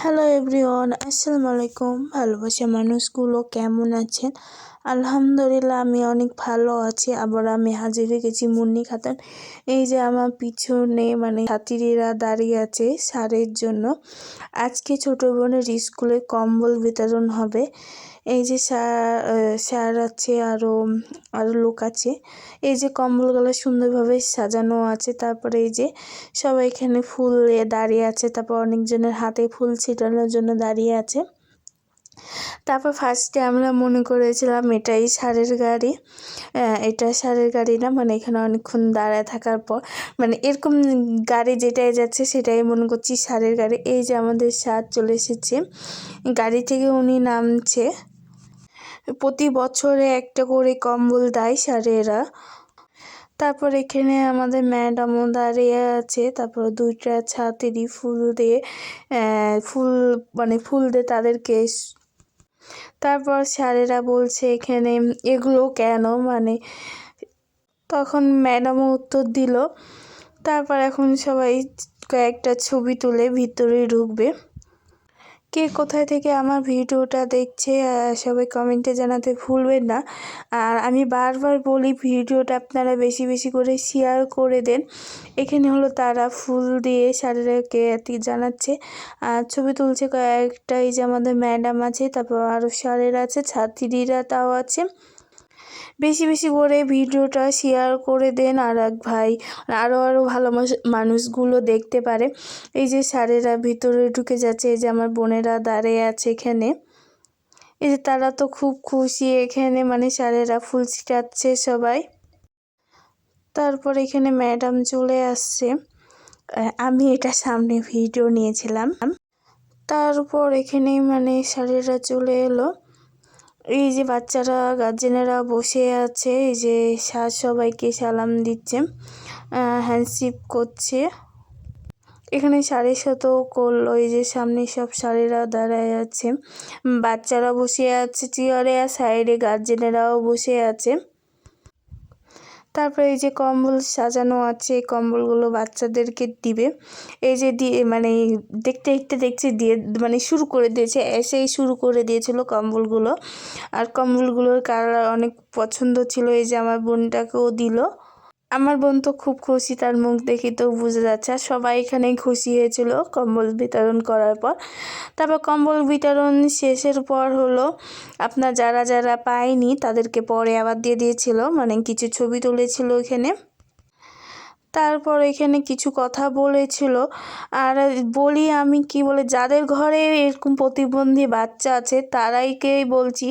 Hello everyone আসসালামু আলাইকুম ভালোবাসা মানুষগুলো কেমন আছেন? আলহামদুলিল্লাহ, আমি অনেক ভালো আছি। আবার আমি হাজির হয়ে গেছি মুন্নি খাতান। এই যে আমার পিছনে মানে ছাত্রীরা দাঁড়িয়ে আছে সারের জন্য। আজকে ছোটো বোনের স্কুলে কম্বল বিতরণ হবে। এই যে স্যার স্যার আছে আরও আরও লোক আছে। এই যে কম্বলগুলো সুন্দরভাবে সাজানো আছে, তারপরে এই যে সবাই এখানে ফুল দাঁড়িয়ে আছে, তারপর অনেকজনের হাতে ফুল ছিটানোর জন্য দাঁড়িয়ে আছে। তারপর ফার্স্টে আমরা মনে করেছিলাম এটাই সারের গাড়ি। এটা সারের গাড়ি না মানে এখানে অনেকক্ষণ দাঁড়ায় থাকার পর। মানে এরকম গাড়ি যেটাই যাচ্ছে সেটাই মনে করছি সারের গাড়ি। এই যে আমাদের সার চলে এসেছে। গাড়ি থেকে উনি নামছে। প্রতি বছরে একটা করে কম্বল দেয় স্যারেরা। তারপর এখানে আমাদের ম্যাডামও দাঁড়িয়ে আছে। তারপর দুইটা ছাত্রী ফুল দিয়ে ফুল মানে ফুল দিয়ে তাদেরকে তারপর স্যারেরা বলছে এখানে এগুলো কেন? মানে তখন ম্যাডামও উত্তর দিল। তারপর এখন সবাই কয়েকটা ছবি তুলে ভিতরে ঢুকবে। কে কোথায় থেকে আমার ভিডিওটা দেখছে সবাই কমেন্টে জানাতে ভুলবেন না। আর আমি বারবার বলি, ভিডিওটা আপনারা বেশি বেশি করে শেয়ার করে দেন। এখানে হলো তারা ফুল দিয়ে স্যারেরাকে জানাচ্ছে। আর ছবি তুলছে কয়েকটা, এই যে আমাদের ম্যাডাম আছে, তারপর আরও স্যারের আছে, ছাত্রীরা তাও আছে। বেশি বেশি করে ভিডিওটা শেয়ার করে দেন আর এক ভাই। আরও আরও ভালো মানুষগুলো দেখতে পারে। এই যে স্যারেরা ভিতরে ঢুকে যাচ্ছে, এই যে আমার বোনেরা দাঁড়িয়ে আছে এখানে। এই যে তারা তো খুব খুশি এখানে মানে স্যারেরা ফুল ছিটাচ্ছে সবাই। তারপর এখানে ম্যাডাম চলে আসছে। আমি এটা সামনে ভিডিও নিয়েছিলাম। তারপর এখানে মানে স্যারেরা চলে এলো। এই যে বাচ্চারা গার্জেনেরা বসে আছে, এই যে সার সবাইকে সালাম দিচ্ছে হ্যান্ডশিপ করছে। এখানে সাড়ে শত করল, এই যে সামনে সব সারেরা দাঁড়ায় আছে। বাচ্চারা বসে আছে, চেয়ারে, আর সাইডে গার্জেনেরাও বসে আছে। তারপরে এই যে কম্বল সাজানো আছে, এই কম্বলগুলো বাচ্চাদেরকে দিবে। এই যে দিয়ে মানে দেখতে দেখতে, দেখছি দিয়ে মানে শুরু করে দিয়েছে, এসেই শুরু করে দিয়েছিল কম্বলগুলো। আর কম্বলগুলোর কালার অনেক পছন্দ ছিল, এই যে আমার বোনটাকেও দিল। আমার বোন তো খুব খুশি, তার মুখ দেখি তো বুঝে যাচ্ছে। আর সবাই এখানেই খুশি হয়েছিল কম্বল বিতরণ করার পর। তারপর কম্বল বিতরণ শেষের পর হলো, আপনার যারা যারা পায়নি তাদেরকে পরে আবার দিয়ে দিয়েছিল মানে কিছু ছবি তুলেছিল এখানে। তারপর এখানে কিছু কথা বলেছিল। আর বলি আমি কি বলে, যাদের ঘরে এরকম প্রতিবন্ধী বাচ্চা আছে, তারাইকেই বলছি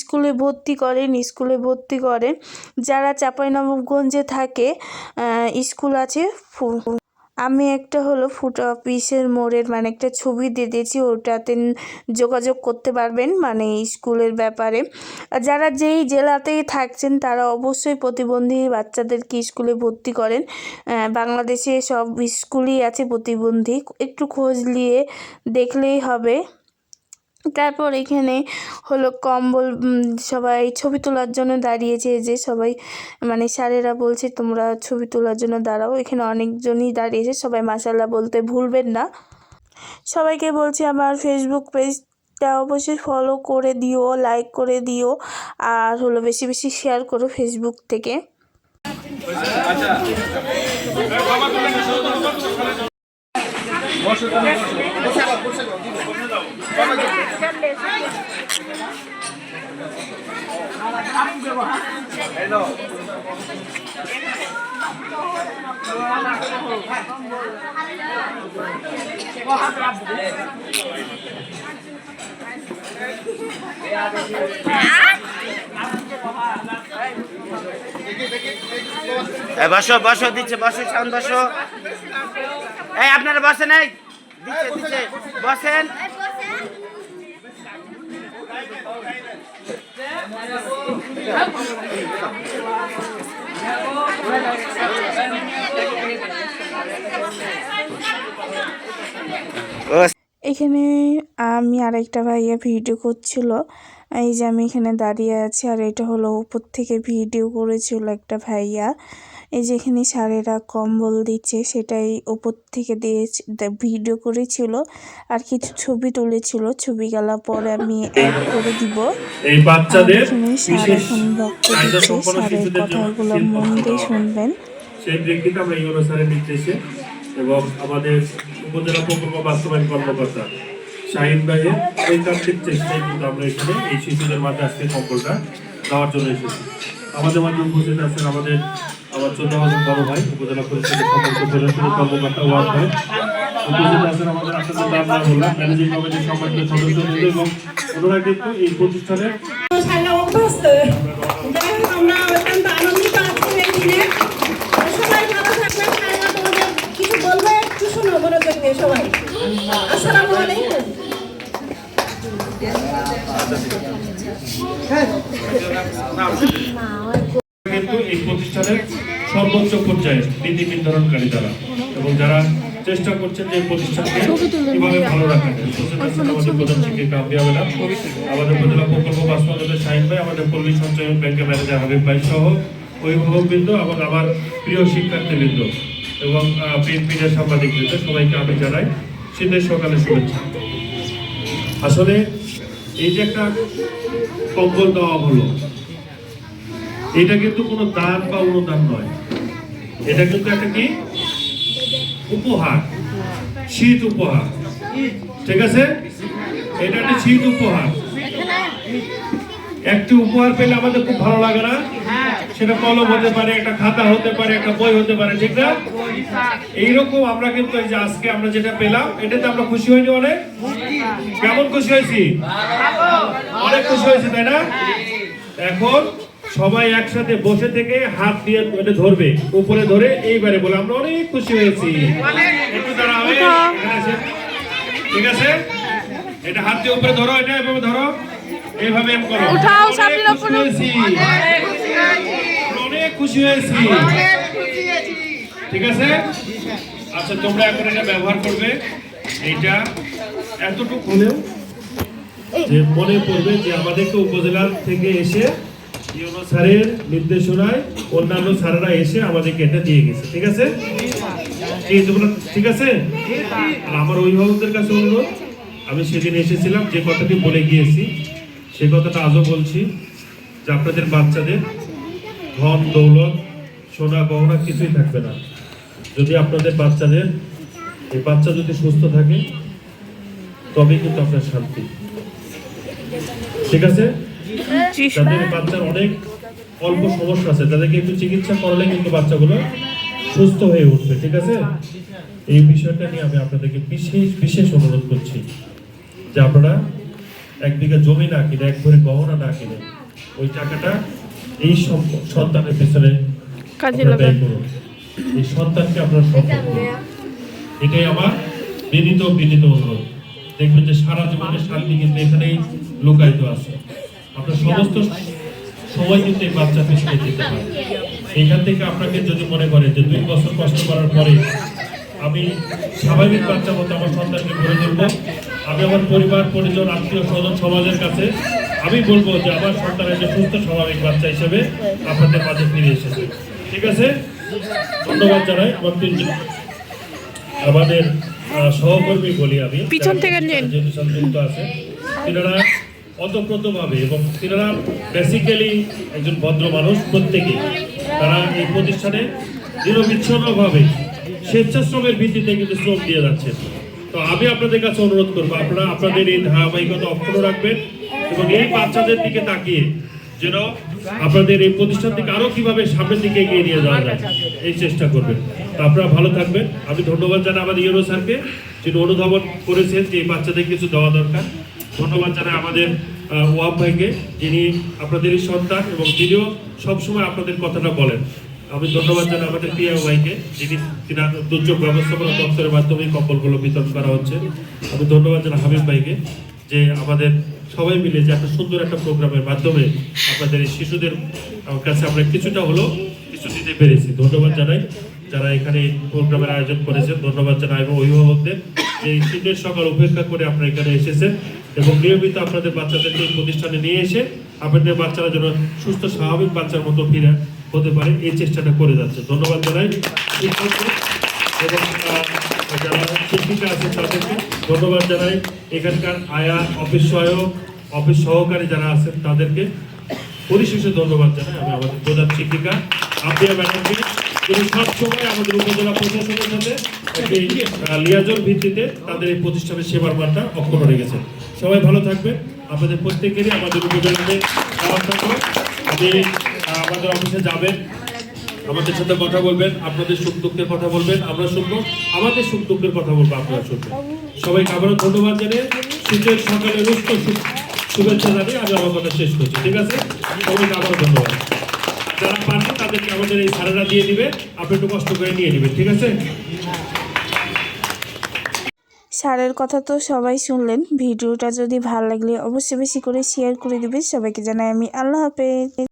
স্কুলে ভর্তি করেন, স্কুলে ভর্তি করেন। যারা চাঁপাইনবাবগঞ্জে থাকে স্কুল আছে আমি একটা হলো ফুট অফিসের মোড়ের মানে একটা ছবি দিয়ে দিয়েছি, ওটাতে যোগাযোগ করতে পারবেন মানে স্কুলের ব্যাপারে। যারা যেই জেলাতেই থাকছেন, তারা অবশ্যই প্রতিবন্ধী বাচ্চাদেরকে স্কুলে ভর্তি করেন। বাংলাদেশে সব স্কুলই আছে প্রতিবন্ধী, একটু খোঁজ নিয়ে দেখলেই হবে। তারপর এখানে হলো কম্বল সবাই ছবি তোলার জন্য দাঁড়িয়েছে যে সবাই মানে স্যারেরা বলছে, তোমরা ছবি তোলার জন্য দাঁড়াও। এখানে অনেকজনই দাঁড়িয়েছে, সবাই মাসাল্লাহ বলতে ভুলবেন না। সবাইকে বলছি, আমার ফেসবুক পেজটা অবশ্যই ফলো করে দিও লাইক করে দিও, আর হলো বেশি বেশি শেয়ার করো ফেসবুক থেকে। বসো বসো দিচ্ছে বসো সাউন্ড বসো। এই আপনারা বসেন এই। দিচ্ছে দিচ্ছে। বসেন। এখানে আমি আরেকটা ভাইয়া ভিডিও করছিল। এই যে আমি এখানে দাঁড়িয়ে আছি আর এটা হলো উপর থেকে ভিডিও করেছিল একটা ভাইয়া। এই যেখানে স্যারেরা কম্বল দিচ্ছে সেটাই ওপর থেকে দিয়ে ভিডিও করেছিল আর কিছু ছবি তুলেছিল। ছবি ছবিগুলা পরে আমি অ্যাড করে দিব। এই বাচ্চাদের বিশেষ এখন স্যারের কথাগুলো মন দিয়ে শুনবেন। সেই প্রেক্ষিতে আমরা ইউনো স্যারের নির্দেশে এবং আমাদের উপজেলা প্রকল্প বাস্তবায়ন কর্মকর্তা শাহিন ভাইয়ের এই ঐকান্তিক চেষ্টায় কিন্তু আমরা এখানে এই শিশুদের মাঝে আজকে কম্বলটা দেওয়ার জন্য এসেছি। আমাদের মাঝে উপস্থিত আছেন আমাদের আমার চোদ্দ বছর বড় ভাই, উপজেলা পরিষদের সমস্ত প্রশাসনিক কর্মকর্তা ওয়ার্ড ভাই। উপস্থিত আছেন আমাদের না বললাম ম্যানেজিং কমিটির সম্মানিত সদস্য এবং ওনারা কিন্তু এই প্রতিষ্ঠানের সবাই। আসসালামু আলাইকুম। কিন্তু এই প্রতিষ্ঠানের সর্বোচ্চ পর্যায়ে নীতি নির্ধারণকারী যারা, এবং যারা চেষ্টা করছেন যে প্রতিষ্ঠানকে কীভাবে ভালো রাখা যায়। আমাদের প্রধান শিক্ষিকা আম্বিয়া ম্যাডাম, আমাদের উপজেলা প্রকল্প বাস্তবায়নের শাহিন ভাই, আমাদের পল্লী সঞ্চয়ন ব্যাংকের ম্যানেজার হাবিব ভাই সহ অভিভাবকবৃন্দ এবং আমার প্রিয় শিক্ষার্থীবৃন্দ এবং মিডিয়ার সাংবাদিকবৃন্দ, সবাইকে আমি জানাই শীতের সকালে শুভেচ্ছা। আসলে এই যে একটা কম্বল দেওয়া হলো, এটা কিন্তু কোনো দান বা অনুদান নয়। এটা কিন্তু একটা কি? উপহার, শীত উপহার। ঠিক আছে? এটা একটা শীত উপহার। একটি উপহার পেলে আমাদের খুব ভালো লাগে না? সেটা কলম হতে পারে, একটা খাতা হতে পারে, একটা বই হতে পারে, ঠিক না? এইরকম আমরা কিন্তু এই যে আজকে আমরা যেটা পেলাম, এটাতে আমরা খুশি হইনি অনেক? কেমন খুশি হয়েছি? অনেক খুশি হয়েছি তাই না? এখন সবাই একসাথে বসে থেকে হাত দিয়ে এটা ধরবে উপরে ধরে এইবারে বলে আমরা অনেক খুশি হয়েছি। একটু ঠিক আছে? এটা হাত দিয়ে উপরে ধরো এটা এভাবে ধরো এইভাবে করো। উঠাও সামনের উপরে অনেক খুশি হয়েছি। ঠিক আছে? আচ্ছা তোমরা এখন এটা ব্যবহার করবে। এইটা এতটুকু হলেও যে মনে পড়বে যে আমাদেরকে উপজেলার থেকে এসে ইউনো স্যারের নির্দেশনায় অন্যান্য স্যারেরা এসে আমাদেরকে এটা দিয়ে গেছে, ঠিক আছে? এই তোমরা ঠিক আছে? আর আমার অভিভাবকদের কাছে অনুরোধ, আমি সেদিন এসেছিলাম, যে কথাটি বলে গিয়েছি, সে কথাটা আজও বলছি, যে আপনাদের বাচ্চাদের ধন, দৌলত, সোনা, গহনা কিছুই থাকবে না। যদি আপনাদের বাচ্চাদের, এই বাচ্চা যদি সুস্থ থাকে তবেই কিন্তু আপনার শান্তি। ঠিক আছে? যাদের বাচ্চার অনেক অল্প সমস্যা আছে তাদেরকে একটু চিকিৎসা করলে কিন্তু বাচ্চাগুলো সুস্থ হয়ে উঠবে ঠিক আছে? এই বিষয়টা নিয়ে আমি আপনাদেরকে বিশেষ বিশেষ অনুরোধ করছি যে আপনারা এক বিঘা জমি না কিনে এক ভরি গহনা না কিনে ওই টাকাটা এই সন্তানের পেছনে ব্যয় করুন। এই সন্তানকে আপনারা সম্পদ এটাই আমার বিনীত বিনীত অনুরোধ। দেখবেন যে সারা জীবনের শান্তি কিন্তু এখানেই লুকায়িত আছে। আপনার সমস্ত সময় কিন্তু এই বাচ্চা পিছনে দিতে পারে। এখান থেকে আপনাকে যদি মনে করেন যে দুই বছর কষ্ট করার পরে আমি স্বাভাবিক বাচ্চা মতো আমার সন্তানকে গড়ে তুলবো আমি আমার পরিবার, পরিজন, আত্মীয় স্বজন, সমাজের কাছে আমি বলব যে আমার সন্তান একটা সুস্থ, স্বাভাবিক বাচ্চা হিসেবে আপনাদের মাঝে ফিরে এসেছে। ঠিক আছে? ধন্যবাদ জানাই আমার তিনজন আমাদের সহকর্মী বলি আমি পিছন থেকে যেহেতু সংযুক্ত আছে তিনারা অতপ্রতভাবে এবং তিনারা বেসিক্যালি একজন ভদ্র মানুষ প্রত্যেকেই তারা এই প্রতিষ্ঠানে নিরবিচ্ছিন্নভাবে স্বেচ্ছাশ্রমের ভিত্তিতে কিন্তু শ্রম দিয়ে যাচ্ছে। তো আমি আপনাদের কাছে অনুরোধ করব আপনারা আপনাদের এই ধারাবাহিকতা অক্ষুণ্ণ রাখবেন এবং এই বাচ্চাদের দিকে তাকিয়ে যেন আপনাদের এই প্রতিষ্ঠান থেকে আরও কীভাবে সামনের দিকে এগিয়ে নিয়ে যাওয়া যায়, এই চেষ্টা করবেন। তো আপনারা ভালো থাকবেন। আমি ধন্যবাদ জানাই আমাদের ইউরো স্যারকে, যিনি অনুধাবন করেছেন যে এই বাচ্চাদের কিছু দেওয়া দরকার। ধন্যবাদ জানাই আমাদের ওয়াব ভাইকে, যিনি আপনাদেরই সন্তান এবং তিনিও সবসময় আপনাদের কথাটা বলেন। আমি ধন্যবাদ জানাই আমাদের পিয়া ভাইকে, যিনি দুর্যোগ ব্যবস্থাপনা দপ্তরের মাধ্যমে কম্বলগুলো বিতরণ করা হচ্ছে। আমি ধন্যবাদ জানাই হাবিব ভাইকে, যে আমাদের সবাই মিলে যে একটা সুন্দর একটা প্রোগ্রামের মাধ্যমে আপনাদের এই শিশুদের কাছে আমরা কিছুটা হলো কিছু দিতে পেরেছি। ধন্যবাদ জানাই যারা এখানে প্রোগ্রামের আয়োজন করেছেন। ধন্যবাদ জানাই এবং অভিভাবকদের যে শীতের সকাল উপেক্ষা করে আপনারা এখানে এসেছেন এবং নিয়মিত আপনাদের বাচ্চাদেরকে এই প্রতিষ্ঠানে নিয়ে এসে আপনাদের বাচ্চারা যেন সুস্থ, স্বাভাবিক বাচ্চার মতো ফিরে হতে পারে, এই চেষ্টাটা করে যাচ্ছে। ধন্যবাদ জানাই। এবং যারা শিক্ষিকা আছে তাদেরকে ধন্যবাদ জানাই। এখানকার আয়া অফিস সহায়ক, অফিস সহকারী যারা আছেন তাদেরকে পরিশেষে ধন্যবাদ জানাই। আমি আমাদের প্রধান শিক্ষিকা আপিয়া ম্যাডামকে তিনি সবসময় আমাদের উপজেলা প্রশাসনের সাথে লিয়াজোর ভিত্তিতে তাদের এই প্রতিষ্ঠানের সেবার মানটা অক্ষুণ্ণ রেখেছেন। সবাই ভালো থাকবে আপনাদের প্রত্যেকেরই আমাদের উপজেলাতে আপনি আমাদের অফিসে যাবেন। আমাদের সাথে কথা বলবেন, আপনাদের সুখ দুঃখের কথা বলবেন, আমরা শুনব, আমাদের সুখ দুঃখের কথা বলব, আপনারা শুনবেন। সবাইকে আবারও ধন্যবাদ জানিয়ে শীতের সকালে রুষ্ট শুভেচ্ছা জানিয়ে আমি আমার কথা শেষ করছি, ঠিক আছে? সবাইকে আবারও ধন্যবাদ। যারা পারবেন তাদেরকে আমাদের এই সারাটা দিয়ে দিবে, আপনি একটু কষ্ট করে নিয়ে নেবেন, ঠিক আছে? স্যারের কথা তো সবাই শুনলেন, ভিডিওটা যদি ভালো লাগলে অবশ্যই বেশি করে শেয়ার করে দিবেন, সবাইকে জানাই আমি আল্লাহ হাফেজ।